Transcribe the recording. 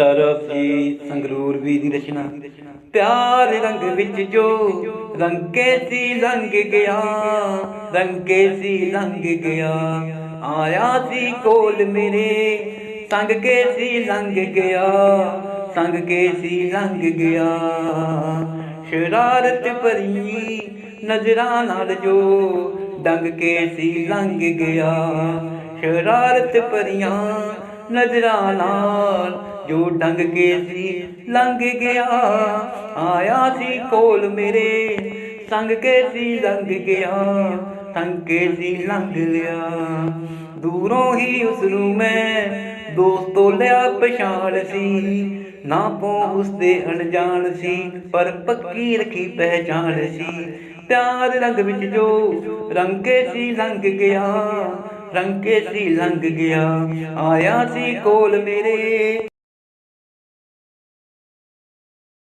ਸਰਬਜੀ ਸੰਗਰੂਰ ਵੀ ਦੀ ਰਚਨਾ। ਪਿਆਰ ਰੰਗ ਵਿੱਚ ਜੋ ਰੰਗੇ ਸੀ ਲੰਘ ਗਿਆ, ਰੰਗੇ ਸੀ ਲੰਘ ਗਿਆ। ਆਇਆ ਸੀ ਕੋਲ ਮੇਰੇ, ਸੰਗ ਕੇ ਸੀ ਲੰਘ ਗਿਆ, ਸੰਗ ਕੇ ਸੀ ਲੰਘ ਗਿਆ। ਸ਼ਰਾਰਤ ਭਰੀ ਨਜ਼ਰਾਂ ਨਾਲ ਜੋ ਡੰਗ ਕੇ ਸੀ ਲੰਘ ਗਿਆ। ਸ਼ਰਾਰਤ ਭਰੀਆਂ ਨਜ਼ਰਾਂ ਨਾਲ ਜੋ ਡੰਗ ਕੇ ਸੀ, ਲੰਘ ਗਿਆ। ਆਇਆ ਸੀ ਕੋਲ ਮੇਰੇ, ਸੰਗ ਕੇ ਸੀ, ਲੰਘ ਗਿਆ। ਸੰਗ ਕੇ ਸੀ, ਲੰਘ ਲਿਆ। ਦੂਰੋਂ ਹੀ ਉਸ ਨੂੰ ਮੈਂ ਦੋਸਤੋ ਲਿਆ ਪਛਾਣ ਸੀ। ਨਾ ਪੋ ਉਸਦੇ ਅਣਜਾਣ ਸੀ, ਪਰ ਪੱਕੀ ਰੱਖੀ ਪਹਿਚਾਨ ਸੀ। ਪਿਆਰ ਰੰਗ ਵਿੱਚ ਜੋ ਰੰਗੇ ਸੀ, ਲੰਘ ਗਿਆ। ਰੰਗੇ ਸੀ, ਲੰਘ ਗਿਆ। ਆਇਆ ਸੀ ਕੋਲ ਮੇਰੇ